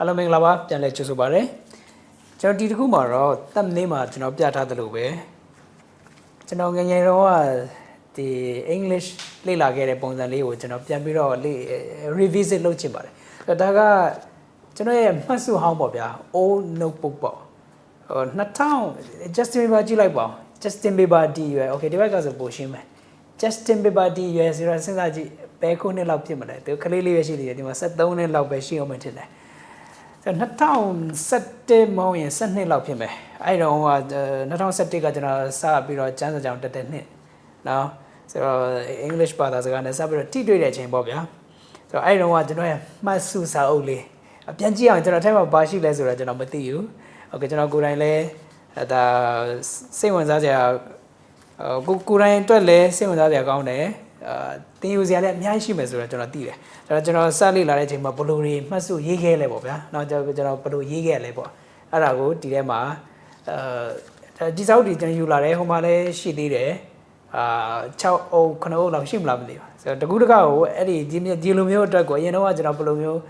အားလုံးမင်္ဂလာပါပြန်လည်ကြိုဆိုပါရစေကျွန်တော်ဒီတစ်ခုမှာတော့တက်မင်းမှာကျွန်တော်ပြထားသလိုပဲကျွန်တော်ငယ်ငယ်တော့ကဒီ English လေ့လာခဲ့တဲ့ပုံစံလေးကိုကျွန်တော်ပြန်ပြီးတော့လေ့ revisit လုပ်ချင်ပါတယ်အဲ့တော့ဒါကကျွန်တော်ရဲ့မှတ်စုဟောင်းပေါ့ဗျာ old notebook ပေါ့ဟို2000 Justin Bieber ကြည့်လိုက်ပါဦး Justin Bieber ဒီရွယ် okay ဒီဘက်ကဆိုပိုရှင်းမယ် Justin Bieber ဒီရွယ်ဆိုတော့စဉ်းစားကြည့်ဘယ်ခုနှစ်လောက်ဖြစ်မလဲသူကလေးလေးပဲရှိသေးတယ်ဒီမှာ73နှစ်လောက်ပဲရှိအောင်မထင်တယ်ဆိုတော့ 2017မောင်းရင်12လောက်ဖြစ်မယ်အဲ့တော့ဟို2017ကကျွန်တော်စပြီးတော့ကျန်းစာကြောင်တက်တဲ့နှစ်နော်ဆိုတော့ English ဘာသာစကားနဲ့စပြီးတော့တိတွေ့တဲ့အချိန်ပေါ့ဗျာဆိုတော့အဲ့တော့ကကျွန်တော်ရဲ့မှတ်စုစာအုပ်လေးအပြန်ကြည့်အောင်ကျွန်တော်ထဲမှာဘာရှိလဲဆိုတော့ကျွန်တော်မသိဘူးโอเคကျွန်တော်ကိုယ်တိုင်လည်းဒါစိတ်ဝင်စားစရာဟိုကိုကိုယ်တိုင်အတွက်လည်းစိတ်ဝင်စားစရာကောင်းတယ် အာတင်ယူစရာလည်းအများကြီးရှိမယ်ဆိုတော့ကျွန်တော်သိတယ်ဒါတော့ကျွန်တော်စလေ့လာတဲ့အချိန်မှာဘလိုတွေမှတ်စုရေးခဲ့လဲပေါ့ဗျာနောက်ကျွန်တော်ကျွန်တော်ဘလိုရေးခဲ့လဲပေါ့အဲ့ဒါကိုဒီထဲမှာအာဒီစောက်ဒီကျွန်တော်ယူလာတယ်ဟိုမှာလည်းရှိသေးတယ်အာ6အုပ်9အုပ်လောက်ရှိမလားမသိဘူးဆိုတော့တကူးတကောက်ကိုအဲ့ဒီဒီဒီလိုမျိုးအတွက်ကိုအရင်တော့ကကျွန်တော်ဘလိုမျိုး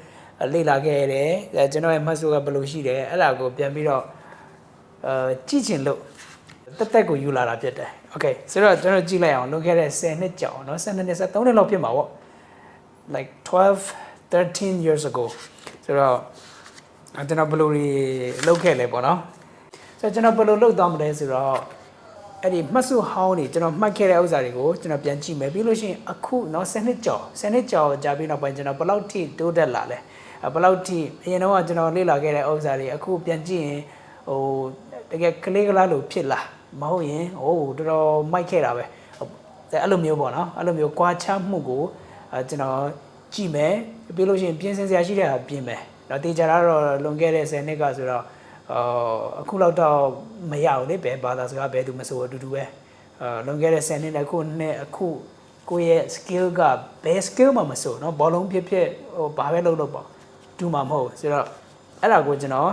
လေ့လာခဲ့ရတယ်ကျွန်တော်ရဲ့မှတ်စုကဘလိုရှိတယ်အဲ့ဒါကိုပြန်ပြီးတော့အာကြည့်ချင်လို့တက်တက်ကိုယူလာတာဖြစ်တယ် โอเคဆိုတော့ကျွန်တော်ကြည့်လိုက်အောင်လွန်ခဲ့တဲ့10နှစ်ကြောင်เนาะ12နှစ်13နှစ်လောက်ဖြစ်မှာပေါ့ like 12 13 years ago ဆိုတော့ကျွန်တော်ဘယ်လိုတွေလုပ်ခဲ့လဲပေါ့နော်ဆိုတော့ကျွန်တော်ဘယ်လိုလုပ်သွားမလဲဆိုတော့အဲ့ဒီမှတ်စုဟောင်းတွေကျွန်တော်မှတ်ခဲ့တဲ့ဥစ္စာတွေကိုကျွန်တော်ပြန်ကြည့်မယ်ပြီးလို့ရှိရင်အခုเนาะ10နှစ်ကျော်10နှစ်ကျော်ကြာပြီးနောက်ပိုင်းကျွန်တော်ဘယ်လောက်ထိတိုးတက်လာလဲဘယ်လောက်ထိအရင်တော့ကျွန်တော်လေ့လာခဲ့တဲ့ဥစ္စာတွေအခုပြန်ကြည့်ရင်ဟိုတကယ်ကလေးကလားလို့ဖြစ်လာ မဟုတ်ရင်ဟိုတော်တော်မိုက်ခဲ့တာပဲအဲ့လိုမျိုးပေါ့နော်အဲ့လိုမျိုးကြွားချမှုကိုအဲကျွန်တော်ကြည့်မယ်ပြီးလို့ရှိရင်ပြင်ဆင်စရာရှိတဲ့ဟာပြင်မယ်တော့တေချာတော့လွန်ခဲ့တဲ့10နှစ်ကဆိုတော့အော်အခုလောက်တော့မရဘူးလေဘယ်ဘာသာစကားဘယ်သူမဆိုအတူတူပဲအာလွန်ခဲ့တဲ့10နှစ်နဲ့အခုနှစ်အခုကိုယ့်ရဲ့ skill ကဘယ် skill မှမဆိုเนาะဘောလုံးဖြစ်ဖြစ်ဟိုဘာပဲလုပ်လို့ပေါ့ဒူမှာမဟုတ်ဆိုတော့အဲ့ဒါကိုကျွန်တော်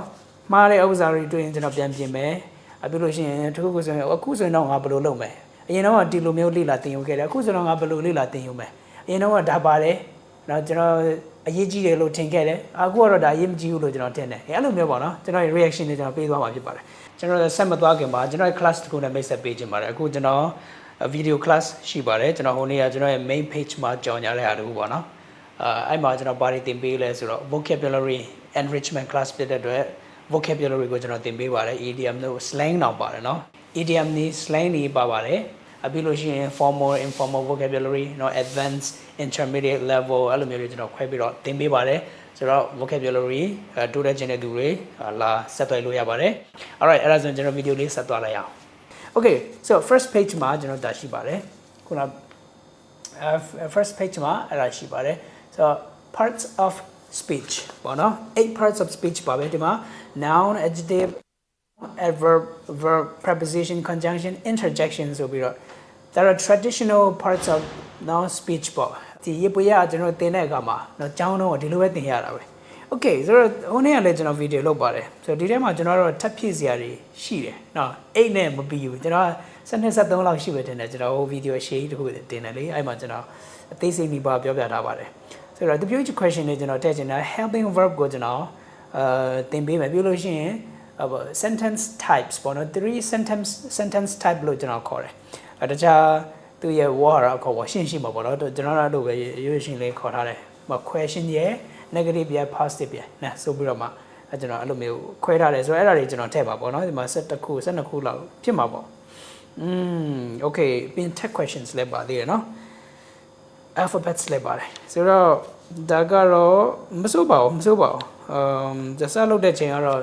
မှားတဲ့ဥစ္စာတွေတွေ့ရင်ကျွန်တော်ပြန်ပြင်မယ်အ ပြလို့ရှိရင်တခုခုဆိုရင်အခုဆိုရင်တော့ငါဘယ်လိုလုပ်မလဲအရင်တော့ဒီလိုမျိုးလေ့လာသင်ယူခဲ့တယ်အခုဆိုတော့ငါဘယ်လိုလေ့လာသင်ယူမယ်အရင်တော့ဒါပါတယ်နော်ကျွန်တော်အရေးကြီးတယ်လို့ထင်ခဲ့တယ်အခုကတော့ဒါအရေးမကြီးဘူးလို့ကျွန်တော်ထင်တယ်အဲ့လိုမျိုးပေါ့နော်ကျွန်တော်ရဲ့ reaction တွေကျွန်တော်ပေးသွားမှာဖြစ်ပါတယ်ကျွန်တော်ဆက်မသွားခင်မှာကျွန်တော်ရဲ့ class တစ်ခုနဲ့မိတ်ဆက်ပေးခြင်းပါတယ်အခုကျွန်တော် video class ရှိပါတယ်ကျွန်တော်ဟိုနေ့ကကျွန်တော်ရဲ့ main page မှာကြောင်ညာတဲ့ဟာတခုပေါ့နော်အဲအဲ့မှာကျွန်တော်ဘာတွေသင်ပေးလဲဆိုတော့ vocabulary enrichment class ဖြစ်တဲ့အတွက် vocabulary ကိုကျွန်တော်သင်ပေးပါတယ် idiom တို့ slang တော့ပါတယ်เนาะ idiom นี่ slang นี่ပါပါတယ်အပြီးလို့ရှိရင် formal informal vocabulary เนาะ advanced intermediate level အဲ့လိုမျိုးတွေကျွန်တော်ခွဲပြီးတော့သင်ပေးပါတယ်ဆိုတော့ vocabulary တိုးတက်ခြင်းတဲ့သူတွေလာဆက်သွယ်လို့ရပါတယ် alright အဲ့ဒါဆိုရင်ကျွန်တော် video လေးဆက်သွားလိုက်အောင် okay so first page မှာကျွန်တော်ဒါရှိပါတယ်ခုန uh, first page မှာအဲ့ဒါရှိပါတယ် so parts of speech ပေါ့နော်8 parts of speech ပါပဲဒီမှာ noun adjective adverb verb preposition conjunction interjection ဆိုပြီးတော့ဒါတော့ traditional parts of now speech ပေါ့ဒီရေပွေရကျွန်တော်သင်တဲ့အခါမှာတော့ကျောင်းတော့ဒီလိုပဲသင်ရတာပဲ okay ဆိုတော့ဟိုနေ့ကလည်းကျွန်တော်ဗီဒီယိုလုပ်ပါတယ်ဆိုတော့ဒီထဲမှာကျွန်တော်တို့ထပ်ဖြည့်စရာတွေရှိတယ်နော်အိတ်နဲ့မပြီးဘူးကျွန်တော်12 73လောက်ရှိပဲတင်တယ်ကျွန်တော်ဟိုဗီဒီယိုရှေ့တစ်ခုတင်တယ်လေအဲ့မှာကျွန်တော်အသေးစိတ်ဒီပါပြောပြထားပါတယ်ဆိုတော့ the future question တွေကျွန်တော်ထည့်ချင်တာ helping verb ကိုကျွန်တော် အဲသင်ပေးမယ်ပြောလို့ရှိရင် sentence types ပေါ့နော် three sentence sentence type လို့ကျွန်တော်ခေါ်တယ်အဲတခြားသူရဲ့ word အခေါ်ပေါ့ရှင်းရှင်းပါပေါ့နော်ကျွန်တော်တို့ပဲရွေးရှင်းလေးခေါ်ထားတယ်ဟို question ရဲ့ negative ရဲ့ positive ရဲ့နော်ဆိုပြီးတော့မှအဲကျွန်တော်အဲ့လိုမျိုးခွဲထားတယ်ဆိုတော့အဲ့ဒါတွေကျွန်တော်ထည့်ပါပေါ့နော်ဒီမှာ7ခု12ခုလောက်ဖြစ်မှာပေါ့อืม okay ပြင် tech questions လည်းပါသေးတယ်နော် alphabets လည်းပါတယ်ဆိုတော့ဒါကတော့မစိုးပါဘူးမစိုးပါဘူး um ဇာတ်လုပ်တဲ့ချိန်ကတော့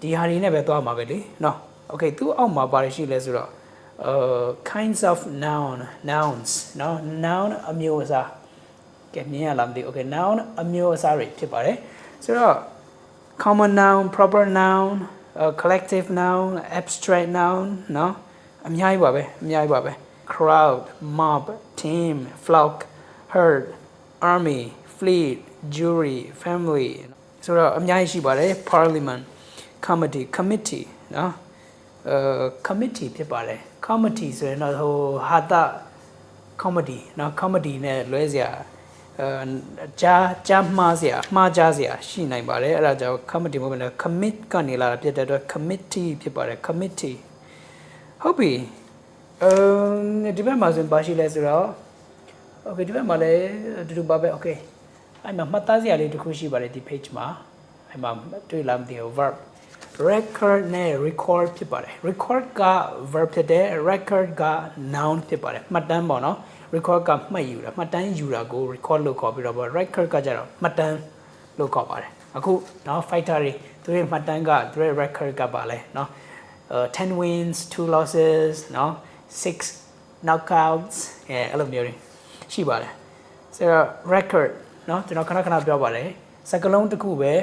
ဒီဟာတွေနဲ့ပဲသွားမှာပဲလေနော် okay သူ့အောက်မှာပါတယ်ရှိလဲဆိုတော့ uh kinds of noun nouns နော် noun အမျိုးအစားကဲမြင်ရလားမသိဘူး okay noun အမျိုးအစားတွေဖြစ်ပါတယ်ဆိုတော့ common noun proper noun uh, collective noun abstract noun နော်အများကြီးပါပဲအများကြီးပါပဲ crowd mob team flock herd army fleet jury family ဆိုတော့အများကြီးရှိပါတယ် parliament committee committee နော်အဲ committee ဖြစ်ပါတယ် committee ဆိုရင်တော့ဟိုဟာတာ comedy နော် comedy နဲ့လွဲစရာအဲကြားကြားမှားစရာမှားကြားစရာရှိနိုင်ပါတယ်အဲ့ဒါကြောင့် committee မဟုတ်ဘဲနဲ့ commit ကနေလာတာဖြစ်တဲ့အတွက် committee ဖြစ်ပါတယ် committee ဟုတ်ပြီအဲဒီဘက်မှာဆိုရင်ပါရှိလဲဆိုတော့ okay ဒီဘက်မှာလည်းအတူတူပါပဲ okay အဲ့မှာမှတ်သားစရာလေးတစ်ခုရှိပါတယ်ဒီ page မှာအဲ့မှာတွေ့လားမသိဘူး verb record နဲ့ record ဖြစ်ပါတယ် record က verb ဖြစ်တယ် record က noun ဖြစ်ပါတယ်မှတ်တမ်းပေါ့နော် record ကမှတ်ယူတာမှတ်တမ်းယူတာကို record လို့ခေါ်ပြီးတော့ record ကကြတော့မှတ်တမ်းလို့ခေါ်ပါတယ်အခုနော် fighter တွေသူတို့မှတ်တမ်းကသူတို့ record ကပါလဲနော်အဲ10 wins 2 losses နော်6 knockouts အဲအဲ့လိုမျိုးတွေရှိပါတယ်ဆိုတော့ record เนาะကျွန်တော်ခဏခဏပြောပါတယ်စကားလုံးတစ်ခုပဲ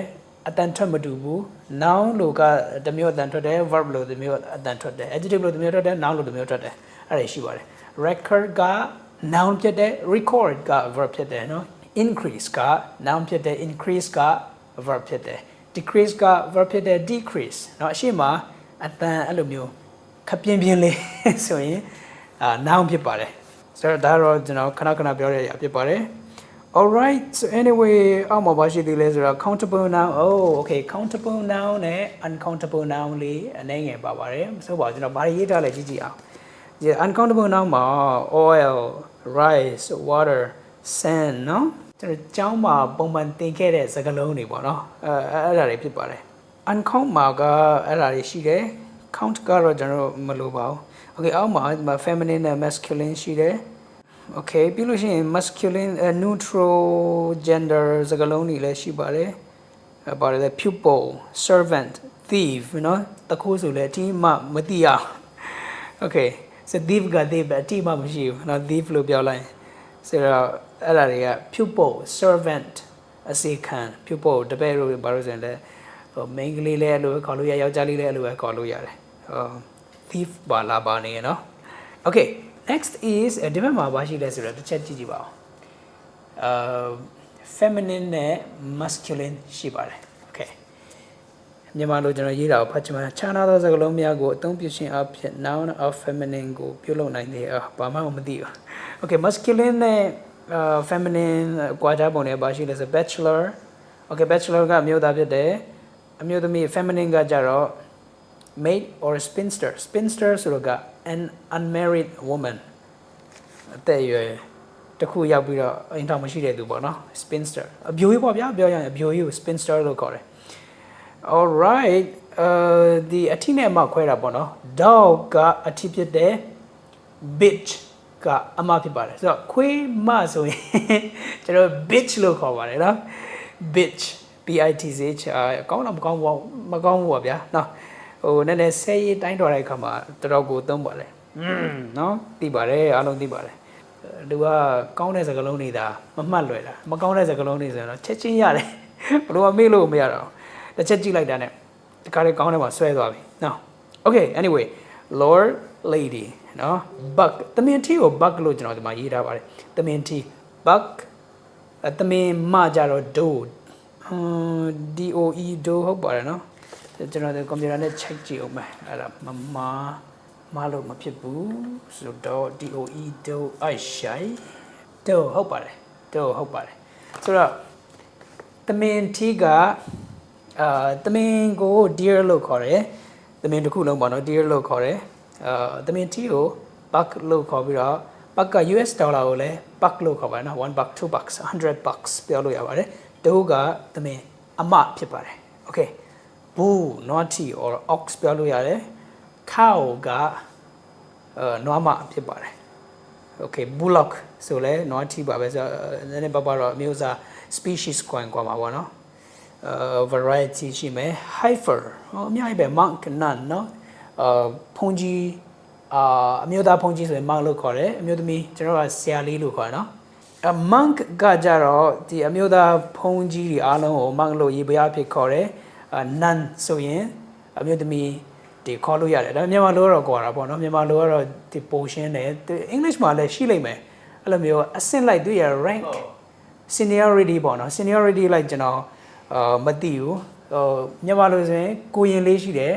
အတန်ထွက်မတူဘူး noun လို့ကတစ်မျိုးအတန်ထွက်တယ် verb လို့တစ်မျိုးအတန်ထွက်တယ် adjective လို့တစ်မျိုးထွက်တယ် noun လို့တစ်မျိုးထွက်တယ်အဲ့ဒါရှိပါတယ် record က noun ဖြစ်တယ် record က verb ဖြစ်တယ်เนาะ increase က noun ဖြစ်တယ် increase က verb ဖြစ်တယ် decrease က verb ဖြစ်တယ် decrease เนาะအရှိမအတန်အဲ့လိုမျိုးခပ်ပြင်းပြင်းလေး ဆိုရင်အာ noun ဖြစ်ပါတယ်ဆိုတော့ဒါတော့ကျွန်တော်ခဏခဏပြောရရဖြစ်ပါတယ် all right so anyway အောက်မှာဘာရှိသေးလဲဆိုတော့ countable noun oh okay countable noun နဲ့ uncountable noun လေးအနည်းငယ်ပါပါတယ်ဆိုပါကျွန်တော်ဘာရေးထားလဲကြည့်ကြည့်အောင် yeah uncountable noun မှာ oil rice water sand နော်ကျွန်တော်ကျောင်းမှာပုံမှန်သင်ခဲ့တဲ့စကားလုံးတွေပေါ့နော်အဲအဲ့ဒါတွေဖြစ်ပါတယ် uncount မှာကအဲ့ဒါတွေရှိတယ် count ကတော့ကျွန်တော်မလိုပါဘူး okay အောက်မှာ feminine နဲ့ masculine ရှိတယ် okay ပြီးလို့ရှိရင် masculine uh, neutral gender စကားလုံးတွေလည်းရှိပါတယ်အဲပါတယ်လေ pupil servant thief เนาะတခိုးဆိုလည်းအတိမမသိရအောင် okay စ thief က thief ပဲအတိမမရှိဘူးเนาะ thief လို့ပြောလိုက်ရင်ဆိုတော့အဲ့ဒါတွေက pupil servant အစီခံ pupil တပည့်တို့ဘာလို့ဆိုရင်လဲဟို main ကလေးလည်းအဲ့လိုပဲခေါ်လို့ရယောက်ျားလေးလည်းအဲ့လိုပဲခေါ်လို့ရတယ်ဟို thief ပါလာပါနေရနော် okay next is အဒီဘက်မှာဘာရှိလဲဆိုတော့တစ်ချက်ကြည့်ကြည့်ပါဦးအာ feminine နဲ့ masculine ရှိပါတယ် okay မြန်မာလိုကျွန်တော်ရေးတာကိုဖတ်ချင်ပါတယ်ခြားနာသောစကားလုံးများကိုအသုံးပြုခြင်းအဖြစ် noun of feminine ကိုပြုလုပ်နိုင်တယ်အာဘာမှမသိဘူး okay masculine နဲ့ uh, feminine ကွာခြားပုံတွေဘာရှိလဲဆို bachelor okay bachelor ကအမျိုးသားဖြစ်တယ်အမျိုးသမီး feminine ကကြတော့ maid or spinster spinster ဆိုတော့က an unmarried woman အသက်အရွယ်တစ်ခုရောက်ပြီးတော့အိမ်ထောင်မရှိတဲ့သူပေါ့နော် spinster အပြိုကြီးပေါ့ဗျာပြောရရင်အပြိုကြီးကို spinster လို့ခေါ်တယ် all right အဲဒီအထိနဲ့အမခွဲတာပေါ့နော် dog ကအထိဖြစ်တယ် bitch ကအမဖြစ်ပါတယ်ဆိုတော့ခွေးမဆိုရင်ကျွန်တော် bitch လို့ခေါ်ပါတယ်နော် bitch b i t c h အကောင်းတော့မကောင်းဘူးမကောင်းဘူးပါဗျာနော် ဟိုနည်းနည်းဆဲရေးတိုင်းတော်တဲ့အခါမှာတော်တော်ကိုသုံးပါတယ်อืมနော်သိပါတယ်အားလုံးသိပါတယ်လူကကောင်းတဲ့စကားလုံးတွေဒါမမှတ်လွယ်တာမကောင်းတဲ့စကားလုံးတွေဆိုရင်တော့ချက်ချင်းရတယ်ဘလို့မေ့လို့မရတော့တစ်ချက်ကြည့်လိုက်တာနဲ့ဒီကားလေးကောင်းတယ်မှာဆွဲသွားပြီနော် okay anyway lord lady နော် bug သမင်ထီကို bug လို့ကျွန်တော်ဒီမှာရေးထားပါတယ်သမင်ထီ bug အသမင်မကြတော့ do ဟမ် DOE do ဟုတ်ပါတယ်နော် ကျွန်တော်ဒီကွန်ပျူတာနဲ့ check ကြည့်အောင်မယ်အဲ့ဒါမမမလို့မဖြစ်ဘူးဆိုတော့ DOE do အိုက်ရှိုင် do ဟုတ်ပါတယ် do ဟုတ်ပါတယ်ဆိုတော့သမင်ထီကအာသမင်ကို dear လို့ခေါ်တယ်သမင်တစ်ခုလုံးပေါ့နော် dear လို့ခေါ်တယ်အာသမင်ထီကို buck လို့ခေါ်ပြီးတော့ buck က US ဒေါ်လာကိုလည်း buck လို့ခေါ်ပါတယ်နော်1 buck 2 bucks 100 bucks ပြောလို့ရပါတယ်ဒိုးကသမင်အမဖြစ်ပါတယ် okay bull naughty or ox ပြောလို့ရတယ် cow ကအဲနွားမဖြစ်ပါတယ် okay bullock ဆိုလဲ naughty ပါပဲဆိုတော့နည်းနည်းပါးပါတော့အမျိုးအစား species ကွန်ကွာမှာပေါ့နော်အဲ variety ရှိမယ် heifer ဟောအများကြီးပဲ monk nun เนาะအာဖုန်ကြီးအာအမျိုးသားဖုန်ကြီးဆိုရင် monk လို့ခေါ်တယ်အမျိုးသမီးကျွန်တော်ကဆရာလေးလို့ခေါ်တယ်เนาะအ monk ကကြတော့ဒီအမျိုးသားဖုန်ကြီးတွေအားလုံးကို monk လို့ရေးပြားဖြစ်ခေါ်တယ် အာ nun ဆိုရင်အမျိုးသမီးဒီခေါ်လို့ရတယ်ဒါပေမဲ့မြန်မာလိုကတော့ခေါ်တာပေါ့နော်မြန်မာလိုကတော့ဒီ portion နဲ့ဒီ English မှာလည်းရှိလိမ့်မယ်အဲ့လိုမျိုးအဆင့်လိုက်သူရ rank seniority ပေါ့နော် seniority လိုက်ကျွန်တော်အာမသိဘူးဟိုမြန်မာလိုဆိုရင်ကိုရင်လေးရှိတယ်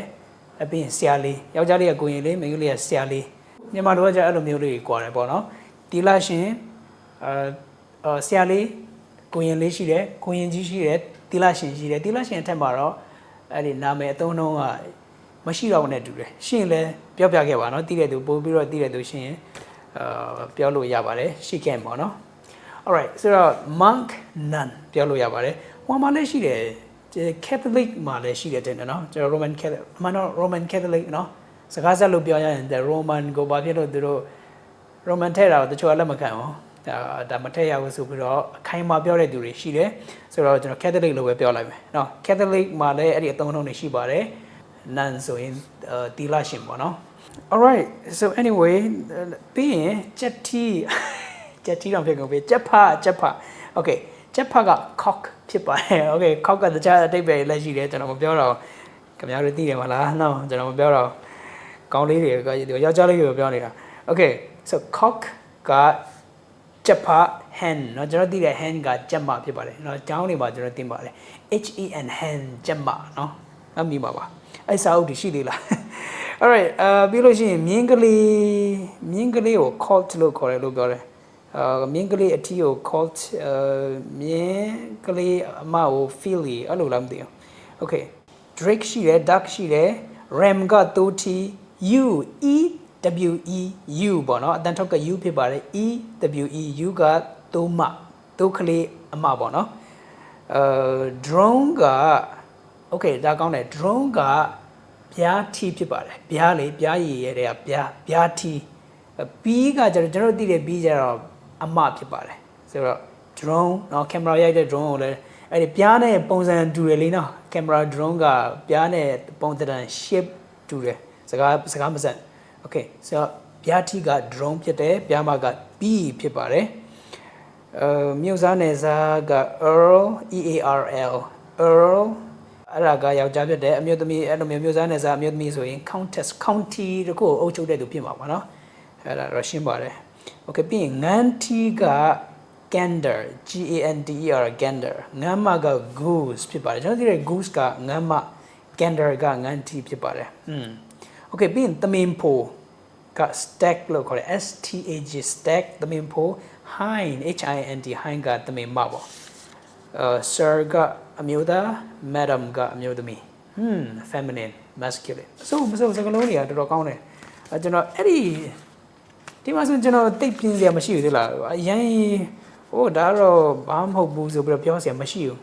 အပြင်ဆရာလေးယောက်ျားလေးကကိုရင်လေးမိန်းကလေးကဆရာလေးမြန်မာလိုကကျအဲ့လိုမျိုးလေးကိုကြွားတယ်ပေါ့နော်တီလာရှင်အာအာဆရာလေးကိုရင်လေးရှိတယ်ကိုရင်ကြီးရှိတယ် တီလာရှင်ရှိတယ်တီလာရှင်အထက်မှာတော့အဲ့ဒီနာမည်အသုံးနှုန်းကမရှိတော့ဘူးနဲ့တူတယ်ရှင်လည်းပြောပြခဲ့ပါနော်တီးတဲ့သူပို့ပြီးတော့တီးတဲ့သူရှင်ရင်အာပြောလို့ရပါတယ်ရှိခဲ့ပေါ့နော် alright ဆိုတော့ monk nun ပြောလို့ရပါတယ်ဟိုမှာလည်းရှိတယ် Catholic မှာလည်းရှိတယ်တဲ့နော်ကျွန်တော် Roman Catholic မနော် Roman Catholic နော်စကားဆက်လို့ပြောရရင် the Roman ကိုဘာဖြစ်လို့သူတို့ Roman ထဲတာကိုတချို့ကလက်မခံဘူး ဒါဒါမထည့်ရဘူးဆိုပြီးတော့အခိုင်အမာပြောတဲ့သူတွေရှိတယ်ဆိုတော့ကျွန်တော် Catholic လို့ပဲပြောလိုက်မယ်နော် Catholic မှာလည်းအဲ့ဒီအသုံးအနှုန်းတွေရှိပါတယ် nun ဆိုရင်တီလာရှင်ပေါ့နော် alright so anyway ပြီးရင်ချက်တီချက်တီတော့ဖြစ်ကုန်ပြီချက်ဖချက်ဖ okay ချက်ဖက cock ဖြစ်ပါတယ် okay cock ကတခြားအတိတ်ပဲလက်ရှိတယ်ကျွန်တော်မပြောတော့ခင်ဗျားတို့သိတယ်မလားနော်ကျွန်တော်မပြောတော့ကောင်းလေးတွေကယောက်ျားလေးတွေပြောနေတာ okay so cock က ချက်ဖ hen เนาะကျွန်တော်သိတဲ့ hen ကချက်မဖြစ်ပါတယ်เนาะကျောင်းတွေမှာကျွန်တော်သိပါတယ် h e n hen ချက်မเนาะအမိပါပါအဲ့စာအုပ်တွေရှိသေးလား alright အာပြီးလို့ရှိရင်မြင်းကလေးမြင်းကလေးကို cult လို့ခေါ်တယ်လို့ပြောတယ်အာမြင်းကလေးအထီးကို cult အာမြင်းကလေးအမကို philly အဲ့လိုလားမသိဘူး okay drake ရှိတယ် duck ရှိတယ် ram ကတိုးထီ u e w e u ပေါ့နော်အတန်ထုတ်က u ဖြစ်ပါတယ် e w e u ကတိုးမတိုးကလေးအမပေါ့နော်အဲ drone က okay ဒါကောင်းတယ် drone ကပြားထီဖြစ်ပါတယ်ပြားလေပြားရည်ရဲတဲ့ကပြားပြားထီဘီးကကျွန်တော်ကျွန်တော်သိတဲ့ဘီးကျတော့အမဖြစ်ပါတယ်ဆိုတော့ drone เนาะ camera ရိုက်တဲ့ drone ကိုလည်းအဲ့ဒီပြားနဲ့ပုံစံတူတယ်လေနော် camera drone ကပြားနဲ့ပုံသဏ္ဍာန် shape တူတယ်စကားစကားမစက် okay ဆိုတော့ပြားထီက drone ဖြစ်တယ်ပြားမက b ဖြစ်ပါတယ်အဲမြို့စားနယ်စားက earl e a r l earl အဲ့ဒါကယောက်ျားဖြစ်တယ်အမျိုးသမီးအဲ့လိုမျိုးမျိုးစားနယ်စားအမျိုးသမီးဆိုရင် countess county တခုကိုအုပ်ချုပ်တဲ့သူဖြစ်မှာပါနော်အဲ့ဒါတော့ရှင်းပါတယ် okay ပြီးရင်ငန်းတီက gander g a n d e r gander ငမ်းမက goose ဖြစ်ပါတယ်ကျွန်တော်သိတဲ့ goose ကငမ်းမ gander ကငန်းတီဖြစ်ပါတယ်อืม okay ပြီးရင်သမင်ဖိုက stack လို့ခေါ်တယ် s t a g stack သမင်ဖို hind h i n d hind ကသမင်မပေါ့အဲ sir ကအမျိုးသား madam ကအမျိုးသမီး hmm feminine masculine ဆိုမဆိုစကားလုံးတွေကတော်တော်ကောင်းတယ်အဲကျွန်တော်အဲ့ဒီဒီမှာဆိုကျွန်တော်တိတ်ပြင်းစရာမရှိဘူးသလားအရင်ဟိုဒါတော့ဘာမှမဟုတ်ဘူးဆိုပြီးတော့ပြောစရာမရှိဘူး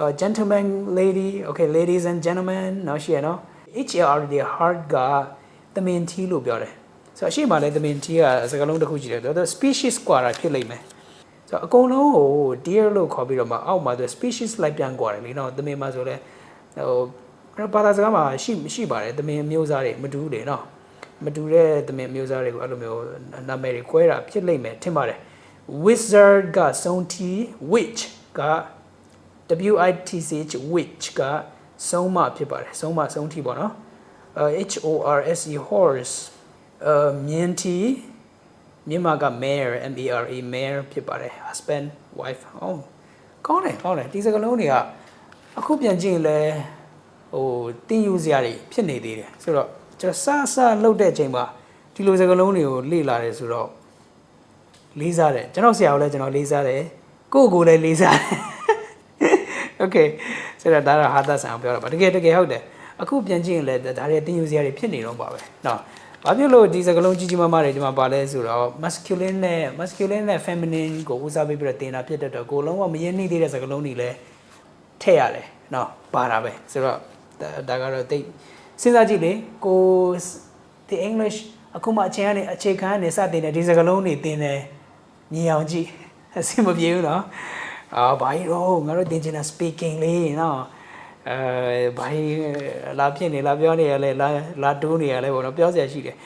uh, gentleman lady okay ladies and gentlemen နော်ရှိရနော် HLR တွေ hard ကသမင် T လို့ပြောတယ်ဆိုတော့အရှိမလဲသမင် T ကစကားလုံးတစ်ခုရှိတယ်ဆိုတော့ species ကွာတာဖြစ်လိမ့်မယ်ဆိုတော့အကုန်လုံးကို deer လို့ခေါ်ပြီးတော့မှအောက်မှာသူ species လိုက်ပြန်ကွာတယ်လေနော်သမင်မှာဆိုလဲဟိုဘာသာစကားမှာရှိရှိပါတယ်သမင်မျိုးစားတွေမတူတယ်နော်မတူတဲ့သမင်မျိုးစားတွေကိုအဲ့လိုမျိုးနာမည်တွေခွဲတာဖြစ်လိမ့်မယ်ထင်ပါတယ် wizard က sound t witch က w i t c h witch က ဆုံးမဖြစ်ပါတယ်ဆုံးမဆုံးထိပေါ့နော်အဲ H O R S E horse အဲမြင်းတီမြန်မာက mare M A R A mare ဖြစ်ပါတယ် husband wife ဟောကောင်းတယ်ကောင်းတယ်ဒီစကားလုံးတွေကအခုပြန်ကြည့်ရင်လဲဟိုတင်ယူစရာတွေဖြစ်နေသေးတယ်ဆိုတော့ကျွန်တော်စစလှုပ်တဲ့အချိန်မှာဒီလိုစကားလုံးတွေကိုလေ့လာတယ်ဆိုတော့လေးစားတယ်ကျွန်တော်ဆရာကိုလည်းကျွန်တော်လေးစားတယ်ကိုယ့်ကိုယ်လည်းလေးစားတယ် okay ဆိုတော့ဒါတော့ဟာသဆန်အောင်ပြောတာပါတကယ်တကယ်ဟုတ်တယ်အခုပြန်ကြည့်ရင်လည်းဒါတွေတင်ယူစရာတွေဖြစ်နေတော့ပါပဲเนาะဘာဖြစ်လို့ဒီစကားလုံးကြီးကြီးမားမားတွေဒီမှာပါလဲဆိုတော့ masculine နဲ့ masculine နဲ့ feminine ကိုဦးစားပေးပြီးတော့တင်တာဖြစ်တဲ့တော့ကိုလုံးဝမရင်းနှီးသေးတဲ့စကားလုံးတွေလည်းထည့်ရတယ်เนาะပါတာပဲဆိုတော့ဒါကတော့တိတ်စဉ်းစားကြည့်လေကိုဒီ English အခုမှအချိန်ကနေအခြေခံကနေစတင်တဲ့ဒီစကားလုံးတွေတင်တယ်ညီအောင်ကြည့်အဆင်မပြေဘူးเนาะ အာဘာကြီးတော့ငါတို့သင်ချင်တာ speaking လေးနော်အဲဘာကြီးလာဖြစ်နေလာပြောနေရလဲလာလာတိုးနေရလဲပေါ့နော်ပြောစရာရှိတယ်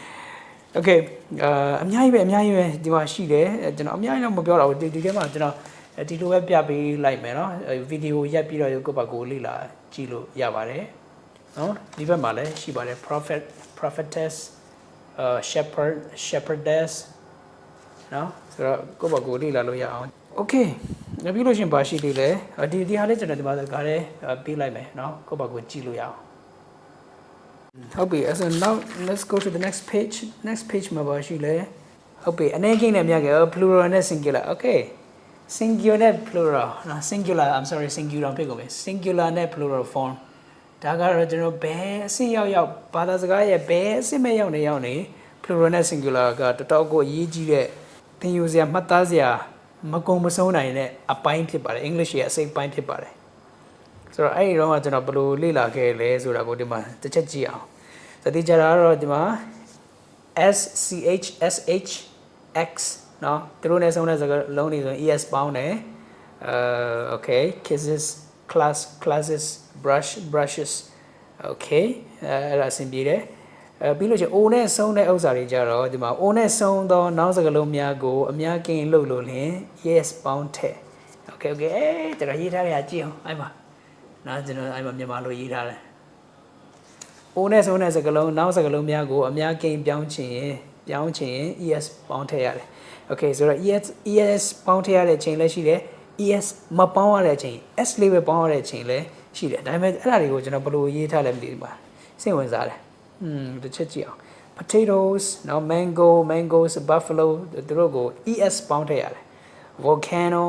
okay အာအများကြီးပဲအများကြီးပဲဒီမှာရှိတယ်ကျွန်တော်အများကြီးတော့မပြောတော့ဘူးဒီဒီထဲမှာကျွန်တော်ဒီလိုပဲပြပေးလိုက်မယ်နော်ဗီဒီယိုရက်ပြီးတော့ကိုယ့်ဘာကိုလေ့လာကြည့်လို့ရပါတယ်နော်ဒီဘက်မှာလည်းရှိပါတယ် prophet prophetess uh shepherd shepherdess နော်ဆိုတော့ကိုယ့်ဘာကိုလေ့လာလို့ရအောင် okay ငါပြီးလို့ရှရင်ဘာရှိသေးလဲဒီဒီဟာလေးကျွန်တော်ဒီမှာကားလေးပေးလိုက်မယ်เนาะကိုယ့်ဘာကိုကြည့်လို့ရအောင်ဟုတ်ပြီ so now let's go to the next page next page မှာဘာရှိလဲဟုတ်ပြီအနေကိန်းနဲ့မြတ်က plural နဲ့ singular okay singular နဲ့ plural နော် singular I'm sorry singular ဖြစ်ကုန်ပြီ singular နဲ့ plural form ဒါကတော့ကျွန်တော်ဘယ်အဆင့်ရောက်ရောက်ဘာသာစကားရဲ့ဘယ်အဆင့်မဲ့ရောက်နေရောက်နေ plural နဲ့ singular ကတော်တော်ကိုအရေးကြီးတဲ့သင်ယူစရာမှတ်သားစရာ မကုံမဆုံးနိုင်တဲ့အပိုင်းဖြစ်ပါတယ် English ရဲ့အစိတ်ပိုင်းဖြစ်ပါတယ်ဆိုတော့အဲ့ဒီတော့ကကျွန်တော်ဘယ်လိုလေ့လာခဲ့လဲဆိုတာကိုဒီမှာတစ်ချက်ကြည့်အောင်သတိကြတာကတော့ဒီမှာ S C H S H X เนาะသူတို့နဲ့ဆုံးတဲ့စကားလုံးတွေဆိုရင် ES ပေါင်းတယ်အဲ okay kisses class classes brush brushes okay အဲအဲ့ဒါအဆင်ပြေတယ် အဲပြီးလို့ချင်း O နဲ့ဆုံးတဲ့ဥစ္စာတွေကြတော့ဒီမှာ O နဲ့ဆုံးသောနောက်စကားလုံးများကိုအများကင်းလို့လို့လင် yes ပေါင်းထည့် okay okay အဲကျွန်တော်ရေးထားရကြည့်အောင်အဲ့မှာနော်ကျွန်တော်အဲ့မှာမြန်မာလိုရေးထားတယ်အိုးနဲ့ဆုံးတဲ့စကလုံးနောက်စကလုံးများကိုအများကိန်းပြောင်းချင်ရင်ပြောင်းချင်ရင် ES ပေါင်းထည့်ရတယ်။ Okay ဆိုတော့ ES ES ပေါင်းထည့်ရတဲ့ချိန်လည်းရှိတယ်။ ES မပေါင်းရတဲ့ချိန် S လေးပဲပေါင်းရတဲ့ချိန်လည်းရှိတယ်။ဒါပေမဲ့အဲ့ဒါတွေကိုကျွန်တော်ဘယ်လိုရေးထားလဲမသိဘူးပါ။စိတ်ဝင်စားတယ်။ อืมတစ်ချက်ကြည့်အောင် potatoes နော် mango mangoes buffalo သူတို့ကို es ပေါင်းထည့်ရတယ် volcano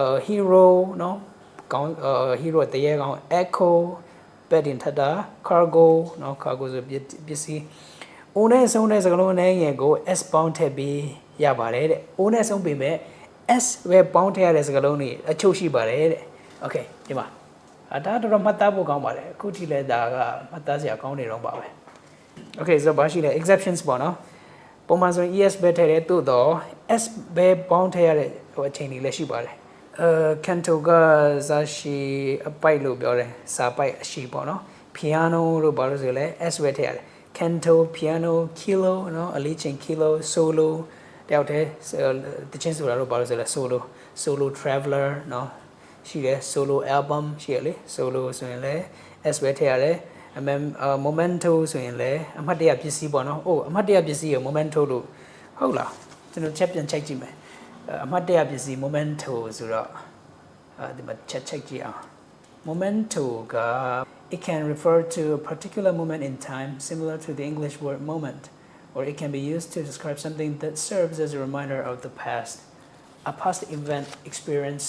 uh, hero နော်ကောင်း hero တရေကောင်း echo ပဲ့တင်ထတာ cargo နော် cargo ဆိုပစ္စည်း O နဲ့ဆုံးတဲ့စကားလုံးအနည်းငယ်ကို S ပေါင်းထည့်ပြီးရပါတယ်တဲ့။ O နဲ့ဆုံးပေမဲ့ S ပဲပေါင်းထည့်ရတဲ့စကားလုံးတွေအချုပ်ရှိပါတယ်တဲ့။ Okay ဒီမှာအဲဒါတော်တော်မှတ်သားဖို့ကောင်းပါတယ်။အခုထိလည်းဒါကမှတ်သားစရာကောင်းနေတော့ပါပဲ။ Okay ဆိုတော့ဘာရှိလဲ exceptions ပေါ့နော်ပုံမှန်ဆိုရင် ES ပဲထည့်တယ်သို့တော့ S ပဲပေါင်းထည့်ရတဲ့ဟိုအချိန်တွေလည်းရှိပါတယ်အဲကန်တိုကဇာရှိအပိုက်လို့ပြောတယ်စာပိုက်အရှိပေါ့နော် piano လို့ဘာလို့ဆိုလဲ S ပဲထည့်ရတယ် canto piano kilo နော်အလေးချိန် kilo solo တယောက်တည်းတချင်းဆိုတာတော့ဘာလို့ဆိုလဲ solo solo traveler နော်ရှိတယ် solo album ရှိရလေ solo ဆိုရင်လည်း S ပဲထည့်ရတယ် အမ momento ဆိုရင်လည်းအမှတ်တရပစ္စည်းပေါ့နော်။အိုးအမှတ်တရပစ္စည်းကို momento လို့ဟုတ်လားကျွန်တော်ချက်ပြန်ချိန်ကြည့်မယ်။အမှတ်တရပစ္စည်း momento ဆိုတော့အဲဒီမှာချက်ချက်ကြည့်အောင် momento က it can refer to a particular moment in time similar to the English word moment or it can be used to describe something that serves as a reminder of the past a past event experience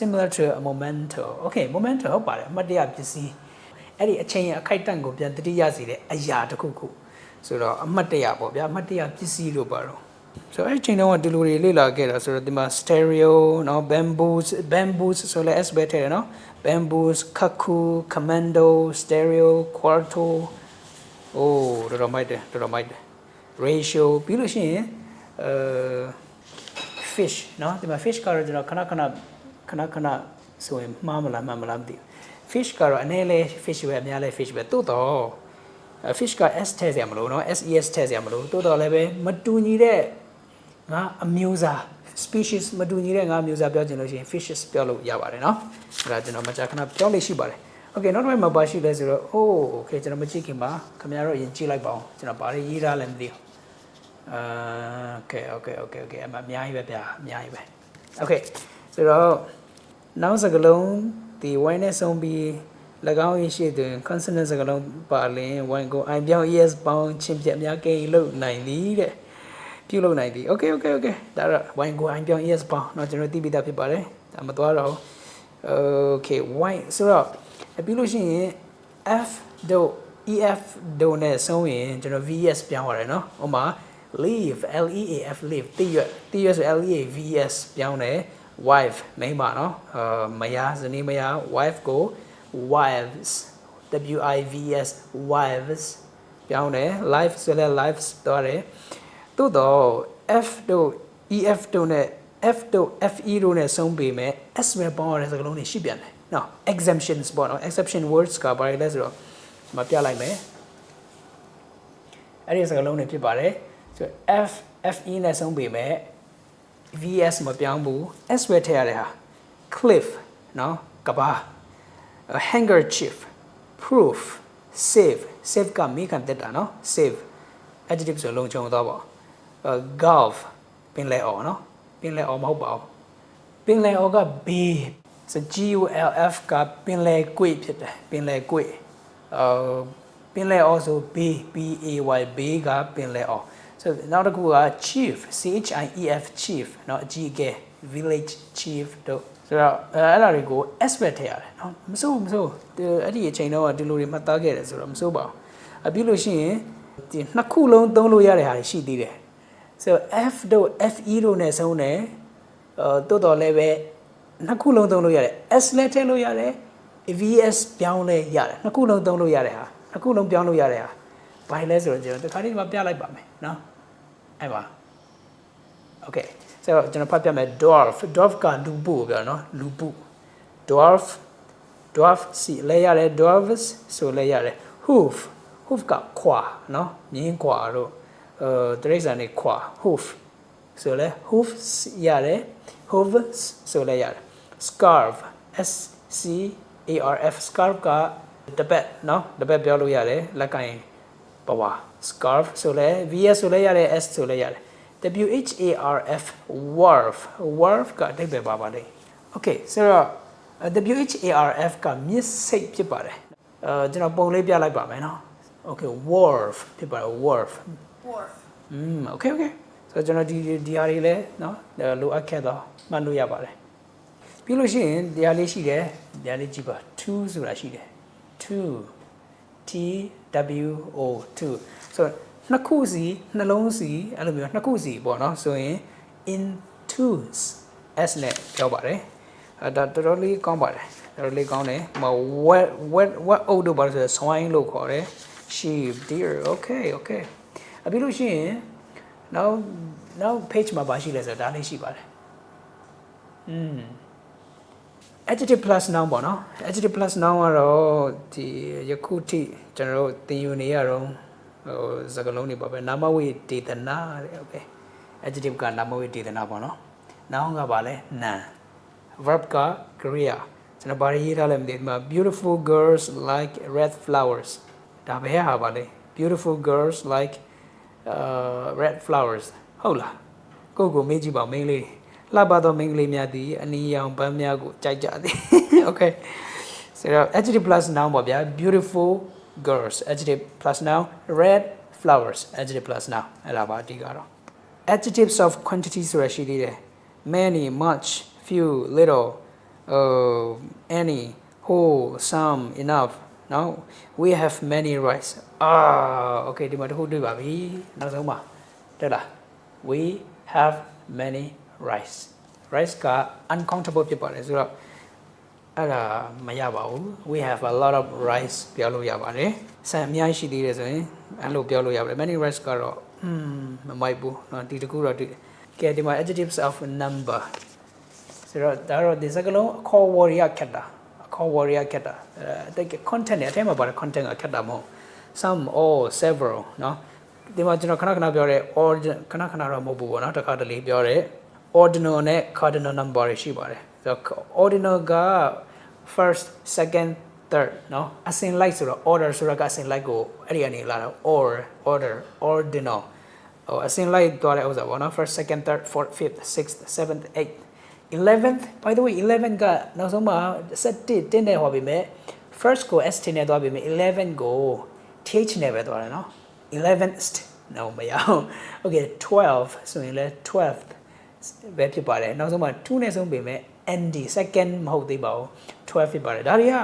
similar to a memento okay memento ဟုတ်ပါတယ်အမှတ်တရပစ္စည်း အဲ့ဒီအချိန်အခိုက်အတန့်ကိုပြန်တတိယစီတဲ့အရာတစ်ခုခုဆိုတော့အမှတ်တရပေါ့ဗျာအမှတ်တရပစ္စည်းလို့ပါတော့ဆိုတော့အဲ့ဒီချိန်တုန်းကဒီလိုတွေလေ့လာခဲ့တာဆိုတော့ဒီမှာ stereo เนาะ bamboos bamboos ဆိုလဲ S ပဲထည့်တယ်เนาะ bamboos kaku commando stereo quarto အိုးတော်တော်မိုက်တယ်တော်တော်မိုက်တယ် ratio ပြီးလို့ရှိရင်အဲ fish เนาะဒီမှာ fish ကတော့ကျွန်တော်ခဏခဏခဏခဏဆိုရင်မှားမလားမှန်မလားမသိဘူး fish ကတော့အနေလဲ fish ပဲအများလဲ fish ပဲတိုးတော့ fish က s ထည့်စရာမလိုเนาะ ses ထည့်စရာမလိုတိုးတော့လည်းပဲမတူညီတဲ့ငါအမျိုးသား species မတူညီတဲ့ငါအမျိုးသားပြောချင်လို့ရှိရင် fishes ပြောလို့ရပါတယ်เนาะအဲ့ဒါကျွန်တော်မကြာခဏပြောလို့ရှိပါတယ် okay နောက်တစ်ပိုင်းမှာပါရှိလဲဆိုတော့ oh okay ကျွန်တော်မကြည့်ခင်ပါခင်ဗျားတို့အရင်ကြည့်လိုက်ပါအောင်ကျွန်တော်ဘာတွေရေးထားလဲမသိဘူးအာ okay okay okay okay အမအများကြီးပဲဗျာအများကြီးပဲ okay ဆိုတော့နောက်စကလုံး ဒီဝိုင်းနဲ့ဆုံးပြီး၎င်း၏ရှေ့တွင် consonant စကားလုံးပါလင်ဝိုင်းကိုအိုင်ပြောင်း es ပေါင်းချင်းပြအများကိလို့နိုင်သည်တဲ့ပြုလုပ်နိုင်သည် okay okay okay ဒါတော့ဝိုင်းကိုအိုင်ပြောင်း es ပေါင်းတော့ကျွန်တော်သိပြီးသားဖြစ်ပါတယ်ဒါမသွားတော့ okay wine ဆိုတော့ပြီးလို့ရှိရင် f တို့ ef တို့နဲ့ဆုံးရင်ကျွန်တော် ves ပြောင်းရတယ်နော်ဥပမာ leave l e a f leave တိရွတ်တိရွတ်ဆို l e a v s ပြောင်းတယ် wife မိန်းမနော်မယားဇနီးမယား wife ကို wives w i v s wives ပြောင်းတယ် life ဆိုလဲ lives တော့တယ်သို့တော့ f တို့ ef တို့ ਨੇ f တို့ fe တို့ ਨੇ ဆုံးပေမဲ့ s မဲ့ပေါင်းရတဲ့စကားလုံးတွေရှိပြန်တယ်နော် exemptions ပေါ့နော် exception words ကဘာလဲဆိုတော့မပြလိုက်မယ်အဲ့ဒီစကားလုံးတွေဖြစ်ပါတယ်ဆိုတော့ f fe နဲ့ဆုံးပေမဲ့ vs မပြောင်းဘူး s ပဲထည့်ရတဲ့ဟာ cliff နော်ကဘာ handkerchief proof save save ကမိခံတက်တာနော် save adjective ဆိုလုံခြုံတော့ပေါ့ golf ပင်လယ်အော်နော်ပင်လယ်အော်မဟုတ်ပါဘူးပင်လယ်အော်က b ဆို G U L F ကပင်လယ်ကွေ့ဖြစ်တယ်ပင်လယ်ကွေ့အာပင်လယ်အော်ဆို B B A Y B ကပင်လယ်အော် ဆိုနောက်တစ်ခုက chief C H I E F chief เนาะအကြီးအကဲ village chief တို့ဆိုတော့အဲအဲ့ဒါတွေကို s ပဲထည့်ရတယ်เนาะမစိုးဘူးမစိုးဘူးဒီအဲ့ဒီအချိန်တော့ဒီလိုတွေမှတ်သားခဲ့တယ်ဆိုတော့မစိုးပါဘူးအပြီးလို့ရှိရင်ဒီနှစ်ခုလုံးသုံးလို့ရတဲ့ဟာတွေရှိသေးတယ်ဆိုတော့ f တို့ fe တို့နဲ့ဆုံးတယ်အဲတိုးတော်လည်းပဲနှစ်ခုလုံးသုံးလို့ရတယ် s လည်းထည့်လို့ရတယ် vs ပြောင်းလဲရတယ်နှစ်ခုလုံးသုံးလို့ရတဲ့ဟာနှစ်ခုလုံးပြောင်းလို့ရတဲ့ဟာဘာလဲဆိုတော့ကျွန်တော်ဒီခါလေးဒီမှာပြလိုက်ပါမယ်เนาะ အဲ့ပါ Okay ဆိုတော့ကျွန်တော်ဖတ်ပြမယ် dwarf dwarf ကလူပုကိုပြောနော်လူပု dwarf dwarf စီလဲရတယ် dwarfs ဆိုလဲရတယ် hoof hoof ကခွာနော်မြင်းခွာတို့အဲတရိစ္ဆာန်တွေခွာ hoof ဆိုလဲ hoof ရတယ် hooves ဆိုလဲရတယ် scarf s c a r f scarf ကတပတ်နော်တပတ်ပြောလို့ရတယ်လက်ကင် ပဝါ scarf ဆိုလဲ vs ဆိုလဲရတယ် s ဆိုလဲရတယ် W H A R F wharf wharf ကအဓိပ္ပာယ်ပါပါလေ Okay ဆိုတော့ W H A R F ကမြစ်စိတ်ဖြစ်ပါတယ်အဲကျွန်တော်ပုံလေးပြလိုက်ပါမယ်နော် Okay wharf ဖြစ်ပါတယ် wharf Wharf. อืม Okay okay ဆိုတော့ကျွန်တော်ဒီဒီဟာတွေလည်းနော်လိုအပ်ခဲ့တော့မှတ်လို့ရပါတယ်ပြီးလို့ရှိရင်ဒီဟာလေးရှိတယ်ဒီဟာလေးကြည့်ပါ2ဆိုတာရှိတယ်2 T W O 2 ဆိုတော့နှစ်ခုစီနှလုံးစီအဲ့လိုမျိုးနှစ်ခုစီပေါ့နော်ဆိုရင် into s နဲ့ပြောပါတယ်အဲ့ဒါတော်တော်လေးကောင်းပါတယ်တော်တော်လေးကောင်းတယ်ဟို wet wet wet အုပ်တို့ပါလို့ဆိုတော့ swine လို့ခေါ်တယ် sheep deer okay okay အပြီးလို့ရှိရင်နောက်နောက် page မှာပါရှိလဲဆိုတော့ဒါလေးရှိပါတယ်อืม adjective plus noun ပေါ့နော် adjective plus noun ကတော့ဒီယခုထိကျွန်တော်တို့သင်ယူနေရတော့ဟိုစကားလုံးတွေပါပဲနာမဝိဒေသနာတဲ့ okay adjective ကနာမဝိဒေသနာပေါ့နော် noun ကပါလဲ noun verb က kriya ကျွန်တော်ဘာရေးထားလဲမသိဘူးဒီမှာ beautiful girls like red flowers ဒါပဲဟာပါလဲ beautiful girls like uh red flowers ဟုတ်လားကိုယ့်ကိုမေးကြည့်ပါမိန်းလေး လှပသောမိန်းကလေးများသည်အနီရောင်ပန်းများကိုကြိုက်ကြသည် okay ဆိုတော့ adjective plus noun ပေါ့ဗျာ beautiful girls adjective plus noun red flowers adjective plus noun အဲ့ဒါပါအဓိကတော့ adjectives of quantity ဆိုတာရှိသေးတယ် many much few little uh any whole some enough no we have many rice ah okay ဒီမှာတစ်ခုတွေ့ပါပြီနောက်ဆုံးပါတက်လား we have many rice rice က uncountable ဖြစ်ပါတယ်ဆိုတော့အဲ့ဒါမရပါဘူး we have a lot of rice ပြောလို့ရပါတယ်ဆန်အများကြီးရှိသေးတယ်ဆိုရင်အဲ့လိုပြောလို့ရပါတယ် many rice ကတော့ hmm မမိုက်ဘူးเนาะဒီတစ်ခုတော့ဒီကဲဒီမှာ adjectives of number ဆိုတော့ဒါတော့ဒီစကားလုံးအခေါ် warrior ခက်တာအခေါ် warrior ခက်တာအဲတကယ် content နဲ့အထဲမှာပါတဲ့ content ကခက်တာမဟုတ် some or several เนาะဒီမှာကျွန်တော်ခဏခဏပြောတဲ့ ordinal ခဏခဏတော့မဟုတ်ဘူးပေါ့နော်တစ်ခါတလေပြောတဲ့ ordinal နဲ့ cardinal number တွေရှိပါတယ်ဆိုတော့ ordinal က first second third เนาะအစဉ်လိုက်ဆိုတော့ order ဆိုတာကအစဉ်လိုက်ကိုအဲ့ဒီအနေလာတာ or order ordinal ဟိုအစဉ်လိုက်သွားတဲ့ဥစ္စာပေါ့နော် first second third fourth fifth sixth seventh eighth 11th by the way 11ကနောက်ဆုံးမှာ7တင်းနဲ့ဟောပြီမဲ့ first ကို s တင်းနဲ့သွားပြီမဲ့11ကို th နဲ့ပဲသွားတယ်နော် 11th no မရအောင် okay 12ဆိုရင်လဲ 12th ပဲဖြစ်ပါတယ်နောက်ဆုံးမှာ2နဲ့ဆုံးပြီမဲ့ nd second မဟုတ်သေးပါဘူး12ဖြစ်ပါတယ်ဒါတွေက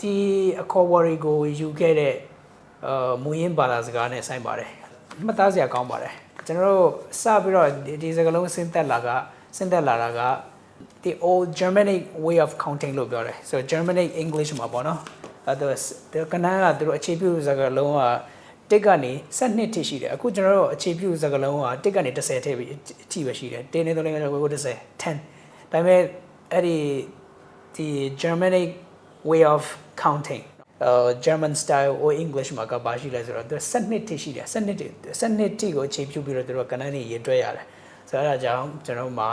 ဒီအခေါ်ဝရီကိုယူခဲ့တဲ့အာမူရင်းဘာသာစကားနဲ့ဆိုင်ပါတယ်မှတ်သားစရာကောင်းပါတယ်ကျွန်တော်တို့စပြီးတော့ဒီဒီစကားလုံးဆင်းသက်လာကဆင်းသက်လာတာက the old Germanic way of counting လို့ပြောတယ်ဆိုတော့ Germanic English မှာပေါ့နော်အဲ့တော့ဒီကနန်းကသူတို့အခြေပြုစကားလုံးက တစ်ကနေ12ထိရှိတယ်အခုကျွန်တော်တို့အခြေပြုစကားလုံးကတစ်ကနေ10ထိပြီးအထိပဲရှိတယ်တင်းနေတော့လည်းကို10 10ဒါပေမဲ့အဲ့ဒီဒီ Germanic way of counting uh German style or English မှာကပါရှိလဲဆိုတော့သူ12ထိရှိတယ်12ထိ12ထိကိုအခြေပြုပြီးတော့သူတို့ကနန်းနေရေးတွဲရတယ်ဆိုတော့အဲဒါကြောင့်ကျွန်တော်မှာ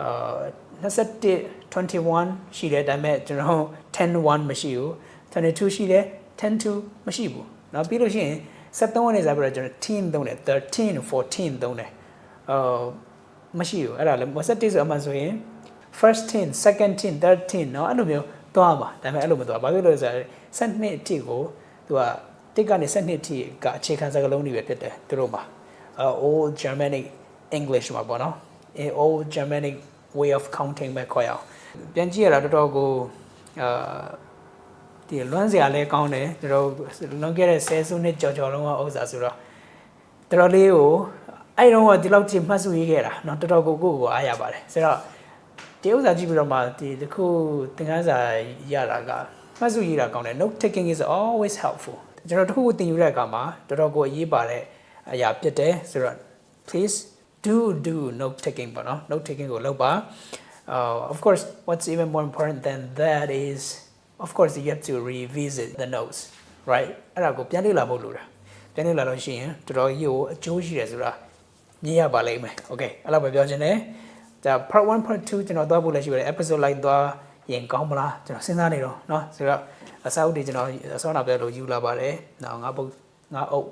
အာ21 21ရှိတယ်ဒါပေမဲ့ကျွန်တော်10 1မရှိဘူး22ရှိတယ်10 2မရှိဘူးเนาะပြီးလို့ရှိရင် 73နဲ့စားပြီးတော့ကျွန်တော်10သုံးတယ်13 14သုံးတယ်အာမရှိဘူးအဲ့ဒါလည်း71ဆိုအမှန်ဆိုရင် first 10 second 10 third 10เนาะအဲ့လိုမျိုးသွားပါဒါပေမဲ့အဲ့လိုမသွားဘာဖြစ်လို့လဲဆိုတော့12အထိကိုသူကတစ်ကနေ12အထိကအခြေခံစကားလုံးတွေပဲဖြစ်တယ်သူတို့မှာ uh, old germanic english မှာပေါ့နော် in old germanic way of counting ပဲခေါ်ရအောင်ပြန်ကြည့်ရတာတော်တော်ကိုအာ ဒီလွမ်းစရာလဲကောင်းတယ်တော်တော်လွန်ခဲ့တဲ့ဆယ်စုနှစ်ကြော်ကြော်လုံးကဥစ္စာဆိုတော့တော်တော်လေးကိုအဲ့တော့ကဒီလောက်ချိန်မှတ်စုရေးခဲ့တာเนาะတော်တော်ကိုကိုကိုအားရပါတယ်ဆိုတော့ဒီဥစ္စာကြည့်ပြီးတော့မှဒီတခုသင်ခန်းစာရတာကမှတ်စုရေးတာကောင်းတယ် note taking is always helpful ကျွန်တော်တခုကိုသင်ယူတဲ့အခါမှာတော်တော်ကိုအရေးပါတဲ့အရာဖြစ်တယ်ဆိုတော့ please do do note taking ပေါ့နော် note taking ကိုလုပ်ပါ uh, of course what's even more important than that is of course you have to revisit the notes right အဲ့ဒါကိုပြန်လေ့လာဖို့လိုတာပြန်လေ့လာလို့ရှိရင်တော်တော်ကြီးကိုအကျိုးရှိတယ်ဆိုတာမြင်ရပါလိမ့်မယ် okay အဲ့လောက်ပဲပြောချင်တယ်ဒါ part 1 part 2ကျွန်တော်သွားဖို့လည်းရှိပါတယ် episode လိုက်သွားရင်ကောင်းမလားကျွန်တော်စဉ်းစားနေတော့เนาะဆိုတော့အစာအုပ်တွေကျွန်တော်အစောနာပြလို့ယူလာပါတယ်နော်ငါပုတ်ငါအုပ်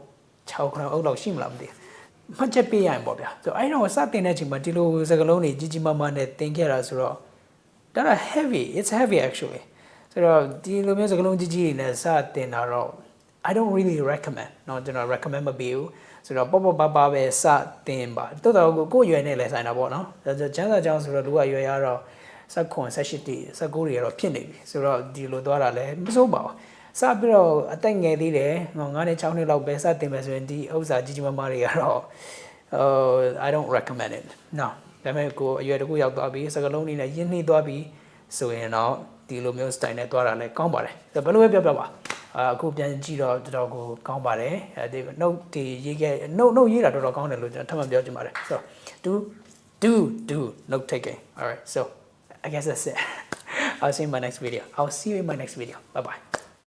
6ခုအုပ်လောက်ရှိမလားမသိဘူးမှတ်ချက်ပေးရရင်ပေါ့ဗျာဆိုတော့အဲ့တော့စတင်တဲ့အချိန်မှာဒီလိုစကလုံးတွေကြီးကြီးမားမားနဲ့သင်ခဲ့တာဆိုတော့ဒါက heavy it's heavy actually ဆိုတော့ဒီလိုမျိုးစကလုံးကြီးကြီးတွေနဲ့စတင်တာတော့ I don't really recommend เนาะကျွန်တော် recommend မပေးဘူးဆိုတော့ပေါ့ပေါ့ပါပါပဲစတင်ပါတိုးတော့ကိုကိုရွယ်နဲ့လဲဆိုင်တာပေါ့เนาะဒါဆိုချမ်းသာကြောင်းဆိုတော့လူကရွယ်ရတော့စက်ခွန်ဆက်ရှိတီစက်ကိုတွေကတော့ဖြစ်နေပြီဆိုတော့ဒီလိုသွားတာလည်းမစိုးပါဘူးစပြီးတော့အသက်ငယ်သေးတယ်ငေါ9နှစ်6နှစ်လောက်ပဲစတင်မယ်ဆိုရင်ဒီဥစ္စာကြီးကြီးမားမားတွေကတော့ uh I don't recommend it no ဒါပေမဲ့ကိုအရွယ်တကူရောက်သွားပြီစကလုံးလေးနဲ့ရင်းနှီးသွားပြီဆိုရင်တော့ ဒီလိုမျိုး style နဲ့သွားတာလည်းကောင်းပါတယ်ဒါဘယ်လိုပဲပြောပြပါအခုပြန်ကြည့်တော့တော်တော်ကိုကောင်းပါတယ်အဲဒီ note တွေရေးခဲ့ note note ရေးတာတော်တော်ကောင်းတယ်လို့ကျွန်တော်ထပ်မံပြောချင်ပါတယ်ဆိုတော့ do do do note taking all right so I guess that's it I'll see you in my next video I'll see you in my next video bye bye